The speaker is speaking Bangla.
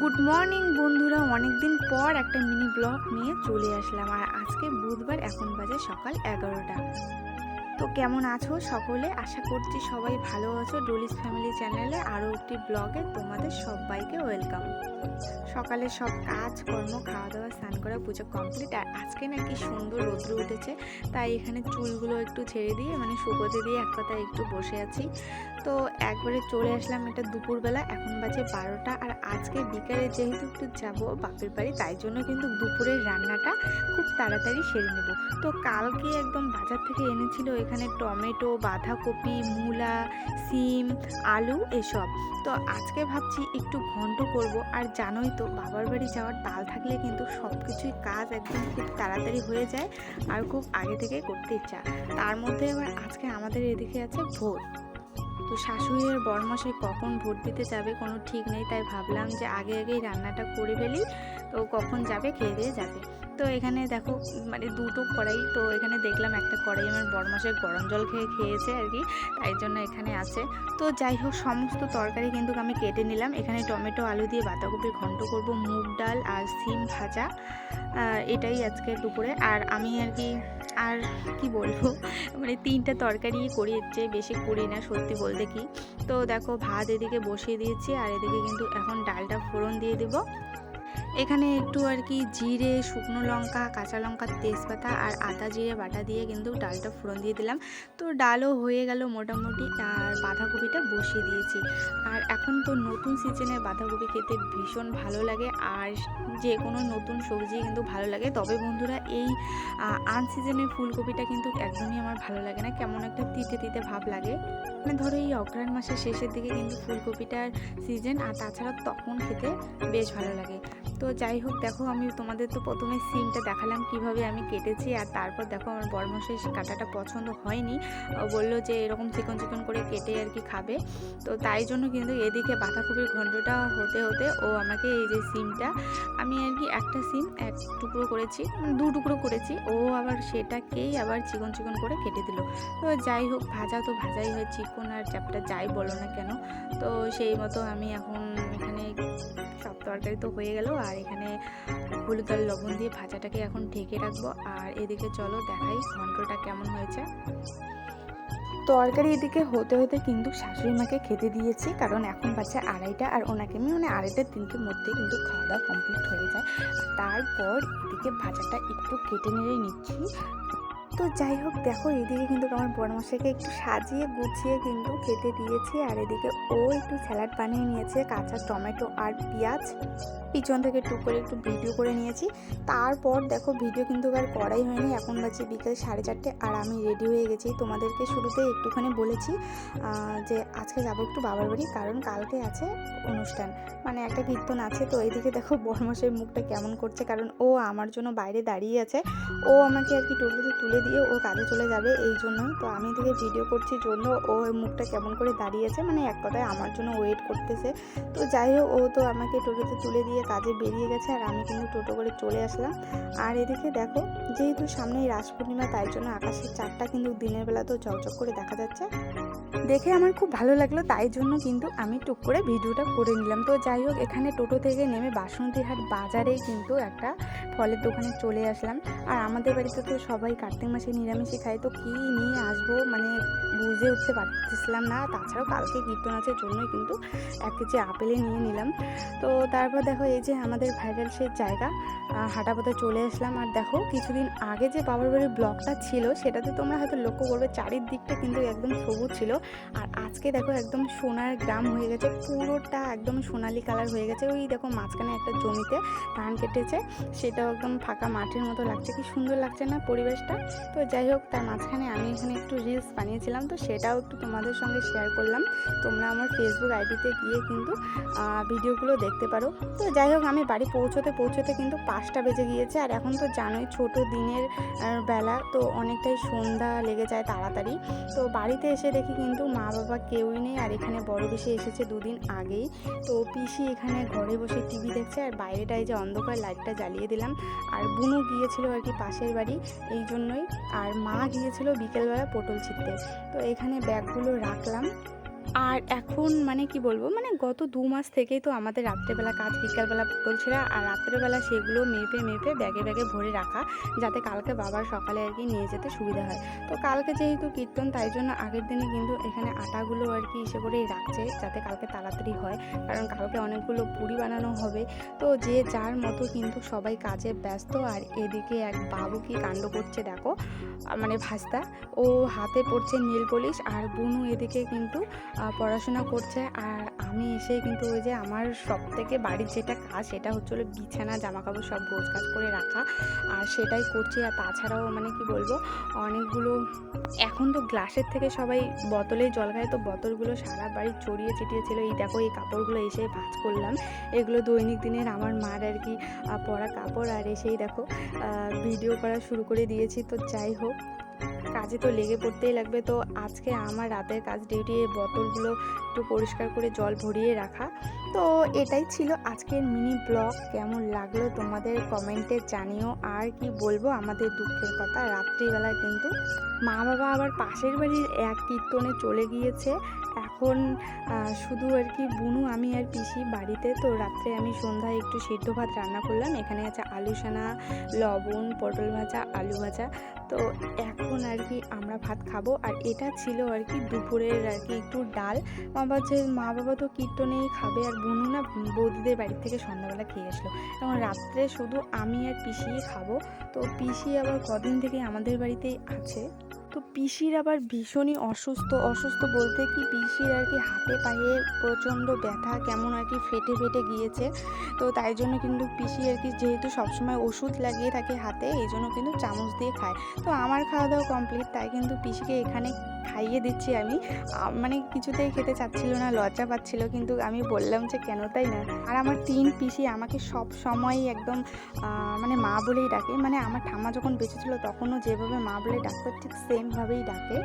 গুড মর্নিং বন্ধুরা। অনেকদিন পর একটা মিনি ব্লগ নিয়ে চলে আসলাম। আর আজকে বুধবার, এখন বাজে সকাল এগারোটা। তো কেমন আছো সকলে? আশা করছি সবাই ভালো আছো। ডোলিস ফ্যামিলি চ্যানেলে আরও একটি ব্লগে তোমাদের সবাইকে ওয়েলকাম সকালে সব কাজ, কর্ম খাওয়া দাওয়া স্নান করা, পুজো কমপ্লিট আর আজকে নাকি সুন্দর রৌদ্র উঠেছে। তাই এখানে চুলগুলো একটু ছেড়ে দিয়ে মানে শুকোতে দিয়ে এক কথায় একটু বসে আছি। তো একবারে চলে আসলাম এটা দুপুরবেলা, এখন বাজে বারোটা আর আজকে বিকালে যেহেতু একটু যাব বাপের বাড়ি, তাই জন্য কিন্তু দুপুরের রান্নাটা খুব তাড়াতাড়ি সেরে নেব। তো কালকে একদম বাজার থেকে এনেছিল এখানে টমেটো, বাঁধাকপি, মূলা, সিম, আলু এসব। তো আজকে ভাবছি একটু ঘন্ট করব আর জানোই তো বাবার বাড়ি যাওয়ার তাল থাকলে কিন্তু সব কিছুই কাজ একদম খুব তাড়াতাড়ি হয়ে যায় আর খুব আগে থেকে করতে ইচ্ছা। তার মধ্যে এবার আজকে আমাদের এদিকে আছে ভোর। তো শাশুড়ি আর কখন ভোট দিতে যাবে কোনো ঠিক নেই, তাই ভাবলাম যে আগে আগেই রান্নাটা করে ফেলি। তো কখন যাবে, খেয়ে দিয়ে যাবে। তো এখানে দেখো মানে দুটো কড়াই, তো এখানে দেখলাম একটা কড়াই আমার বরমশাই গরম জল খেয়ে খেয়েছে আর কি, তাই জন্য এখানে আছে। তো যাই হোক, সমস্ত তরকারি কিন্তু আমি কেটে নিলাম। এখানে টমেটো, আলু দিয়ে বাঁধাকপির ঘন্ট করব, মুগ ডাল আর সিম ভাজা। এটাই আজকে দুপুরে। আর আমি আর কি আর কি বলব? মানে তিনটা তরকারি করে যে বেশি করি না, সত্যি বলতে কি। তো দেখো, ভাত এদিকে বসিয়ে দিয়েছি, আর এদিকে কিন্তু এখন ডালটা ফোড়ন দিয়ে দেবো। এখানে একটু আর কি জিরে, শুকনো লঙ্কা, কাঁচা লঙ্কা তেজপাতা আর আদা জিরে বাটা দিয়ে কিন্তু ডালটা ফোড়ন দিয়ে দিলাম। তো ডালও হয়ে গেল মোটামুটি আর বাঁধাকপিটা বসিয়ে দিয়েছি। আর এখন তো নতুন সিজনের বাঁধাকপি খেতে ভীষণ ভালো লাগে আর যে কোনো নতুন সবজি কিন্তু ভালো লাগে। তবে বন্ধুরা, এই আনসিজনের ফুলকপিটা কিন্তু একদমই আমার ভালো লাগে না। কেমন একটা তিতে তিতে ভাব লাগে। মানে ধরো এই অগ্রায়ণ মাসের শেষের দিকে কিন্তু ফুলকপিটার সিজন আর তাছাড়া তখন খেতে বেশ ভালো লাগে। তো যাই হোক, দেখো আমি তোমাদের তো প্রথমে সিমটা দেখালাম কীভাবে আমি কেটেছি আর তারপর দেখো আমার বরমশের কাটাটা পছন্দ হয়নি। বলল যে এরকম চিকন চিকন করে কেটে আর কি খাবে। তো তাই জন্য কিন্তু এদিকে বাঁধাকপির ঘন্টটা হতে হতে ও আমাকে এই যে সিমটা আমি আর কি একটা সিম এক টুকরো করেছি মানে দু টুকরো করেছি। ও আবার সেটাকেই আবার চিকন চিকন করে কেটে দিল। তো যাই হোক, ভাজা তো ভাজাই হয়, চিকন আর চ্যাপটা যাই বলো না কেন। তো সেই মতো আমি এখন তরকারি তো হয়ে গেল, আর এখানে হলুদ আর লবণ দিয়ে ভাজাটাকে এখন ঢেকে রাখব। আর এদিকে চলো দেখাই ঘন্টটা কেমন হয়েছে। তরকারি এদিকে হতে হতে কিন্তু শাশুড়ি মাকে খেতে দিয়েছি, কারণ এখন বাচ্চা আড়াইটা, আর ওনাকে আমি মানে আড়াইটা তিনটের মধ্যে কিন্তু খাওয়া দাওয়া কমপ্লিট হয়ে যায়। তারপর এদিকে ভাজাটা একটু কেটে নিয়ে নিচ্ছি। তো যাই হোক, দেখো এদিকে কিন্তু আমার বড়মশাইকে একটু সাজিয়ে গুছিয়ে কিন্তু খেতে দিয়েছি। আর এদিকে ও একটু স্যালাড বানিয়ে নিয়েছে, কাঁচা টমেটো আর পেঁয়াজ। পিছন থেকে টুক করে একটু ভিডিও করে নিয়েছি। তারপর দেখো ভিডিও কিন্তু আর করাই হয়নি। এখন বাজে বিকেল সাড়ে চারটে আর আমি রেডি হয়ে গেছি। তোমাদেরকে শুরুতে একটুখানি বলেছি যে আজকে যাব একটু বাবার বাড়ি, কারণ কালকে আছে অনুষ্ঠান। মানে একটা কীর্তন আছে, তো এইদিকে দেখো বড়মশাই মুখটা কেমন করছে, কারণ ও আমার জন্য বাইরে দাঁড়িয়ে আছে। ও আমাকে আর কি টোটোতে তুলে দিয়ে ও কাজে চলে যাবে এই জন্যই তো আমি থেকে ভিডিও করছি জন্য ও মুখটা কেমন করে দাঁড়িয়েছে মানে এক কথায় আমার জন্য ওয়েট করতেছে। তো যাই হোক, ও তো আমাকে টোটোতে তুলে দিয়ে কাজে বেরিয়ে গেছে আর আমি কিন্তু টোটো করে চলে আসলাম। আর এদিকে দেখো, যেহেতু সামনেই রাস পূর্ণিমা, তাই জন্য আকাশের চারটা কিন্তু দিনের বেলা তো চকচক করে দেখা যাচ্ছে। দেখে আমার খুব ভালো লাগল, তাই জন্য কিন্তু আমি টুক করে ভিডিওটা করে নিলাম। তো যাই হোক, এখানে টোটো থেকে নেমে বাসন্তীহাট বাজারেই কিন্তু একটা ফলের দোকানে চলে আসলাম। আর আমাদের বাড়িতে তো সবাই কার্তিক মাসে নিরামিষই খায়, তো কী নিয়ে আসব? মানে বুঝে উঠতে পারতেছিলাম না। তাছাড়াও কালকে কীর্তন আছে জন্যই কিন্তু এক কেজি আপেলে নিয়ে নিলাম। তো তারপর দেখো এই যে আমাদের ভাইরাল সেই জায়গা আহ, হাঁটা পথে চলে আসলাম। আর দেখো কিছুদিন আগে যে বাবার বাড়ির ব্লকটা ছিল সেটাতে তোমরা হয়তো লক্ষ্য করবে চারিদিকটা কিন্তু একদম সবুজ ছিল। আর আজকে দেখো একদম সোনার গ্রাম হয়ে গেছে পুরোটা একদম সোনালি কালার হয়ে গেছে। ওই দেখো মাঝখানে একটা জমিতে ধান কেটেছে সেটাও একদম ফাঁকা মাঠের মতো লাগছে। কি সুন্দর লাগছে না পরিবেশটা? তো যাই হোক তার মাঝখানে আমি এখানে একটু রিলস বানিয়েছিলাম। তো সেটাও একটু তোমাদের সঙ্গে শেয়ার করলাম। তোমরা আমার ফেসবুক আইডিতে গিয়ে কিন্তু ভিডিওগুলো দেখতে পারো। তো যাই হোক, আমি বাড়ি পৌঁছতে পৌঁছতে কিন্তু পাঁচটা বেজে গিয়েছে। আর এখন তো জানোই ছোট দিনের বেলা, তো অনেকটাই সন্ধ্যা লেগে যায় তাড়াতাড়ি। তো বাড়িতে এসে দেখি কিন্তু মা বাবা কেউই নেই। আর এখানে বড় বেশি এসেছে দুদিন আগেই। তো পিসি এখানে ঘরে বসে টিভি দেখছে। আর বাইরেটায় যে অন্ধকার, লাইটটা জ্বালিয়ে দিলাম। আর বুনু গিয়েছিল আর কি পাশের বাড়ি, এই জন্যই। আর মা গিয়েছিল বিকেলবেলা পটল ছিটতে। তো এখানে ব্যাগগুলো রাখলাম। আর এখন মানে কি বলব মানে গত দু মাস থেকেই তো আমাদের রাত্রেবেলা কাজ, বিকালবেলা পটল ছেঁড়া আর রাত্রেবেলা সেগুলো মেপে মেপে ব্যাগে ব্যাগে ভরে রাখা যাতে কালকে বাবার সকালে আর কি নিয়ে যেতে সুবিধা হয়। তো কালকে যেহেতু কীর্তন, তাই জন্য আগের দিনে কিন্তু এখানে আটাগুলো আর কি ইসে করেই রাখছে যাতে কালকে তাড়াতাড়ি হয়, কারণ কালকে অনেকগুলো পুরি বানানো হবে। তো যে যার মতো কিন্তু সবাই কাজে ব্যস্ত আর এদিকে এক বাবু কি কাণ্ড করছে দেখো মানে ভাস্তা, ও হাতে পড়ছে নীল পলিশ আর বুনু এদিকে কিন্তু পড়াশোনা করছে। আর আমি এসে কিন্তু ওই যে আমার সব থেকে বাড়ির যেটা কাজ, সেটা হচ্ছে বিছানা জামা কাপড় সব গোছ কাজ করে রাখা। আর সেটাই করছি। আর তাছাড়াও মানে কি বলব, অনেকগুলো এখন তো গ্লাসের থেকে সবাই বোতলে জল খায়। তো বোতলগুলো সারা বাড়ি চড়িয়ে ছিটিয়ে ছিল। এই দেখো, এই কাপড়গুলো এসে ভাঁজ করলাম। এগুলো দৈনিক দিনের আমার মার আর কি পরা কাপড়। আর এসেই দেখো ভিডিও করা শুরু করে দিয়েছি। তো যাই হোক কাজে তো লেগে পড়তেই লাগবে। তো আজকে আমার রাতের কাজ ডিউটি বোতলগুলো একটু পরিষ্কার করে জল ভরিয়ে রাখা। তো এটাই ছিল আজকের মিনি ব্লগ কেমন লাগল তোমাদের কমেন্টে জানিও। আর কি বলব আমাদের দুঃখের কথা, রাত্রিবেলা কিন্তু মা বাবা আবার পাশের বাড়ির এক কীর্তনে চলে গিয়েছে। এখন শুধু আর কি বুনু, আমি আর পিসি বাড়িতে। তো রাত্রে আমি সন্ধ্যায় একটু সিদ্ধ ভাত রান্না করলাম। এখানে আছে আলু সানা লবণ, পটল ভাজা, আলু ভাজা। তো এখন আর কি আমরা ভাত খাব। আর এটা ছিল আর কি দুপুরের আর কি একটু ডাল। মা বাবা মা বাবা তো কীর্তনেই খাবে আর বুনু না বৌদিদের বাড়ি থেকে সন্ধ্যাবেলা খেয়ে আসলো। এবং রাত্রে শুধু আমি আর পিসিই খাব। তো পিসি আবার কদিন থেকে আমাদের বাড়িতেই আছে। তো পিসির আবার ভীষণই অসুস্থ। অসুস্থ বলতে কি পিসির আর কি হাতে পায়ে প্রচণ্ড ব্যথা, কেমন আর কি ফেটে ফেটে গিয়েছে। তো তাই জন্য কিন্তু পিসি আর কি যেহেতু সবসময় ওষুধ লাগিয়ে থাকে হাতে, এই জন্য কিন্তু চামচ দিয়ে খায়। তো আমার খাওয়া দাওয়া কমপ্লিট তাই কিন্তু পিসিকে এখানে খাইয়ে দিচ্ছি আমি। মানে কিছুতেই খেতে চাচ্ছিল না, লজ্জা পাচ্ছিল কিন্তু আমি বললাম যে কেন তাই না? আর আমার তিন পিসি আমাকে সব সময় একদম মানে মা বলেই ডাকে। মানে আমার ঠাম্মা যখন বেঁচে ছিল তখনও যেভাবে মা বলে ডাকতো ঠিক সেমভাবেই ডাকে।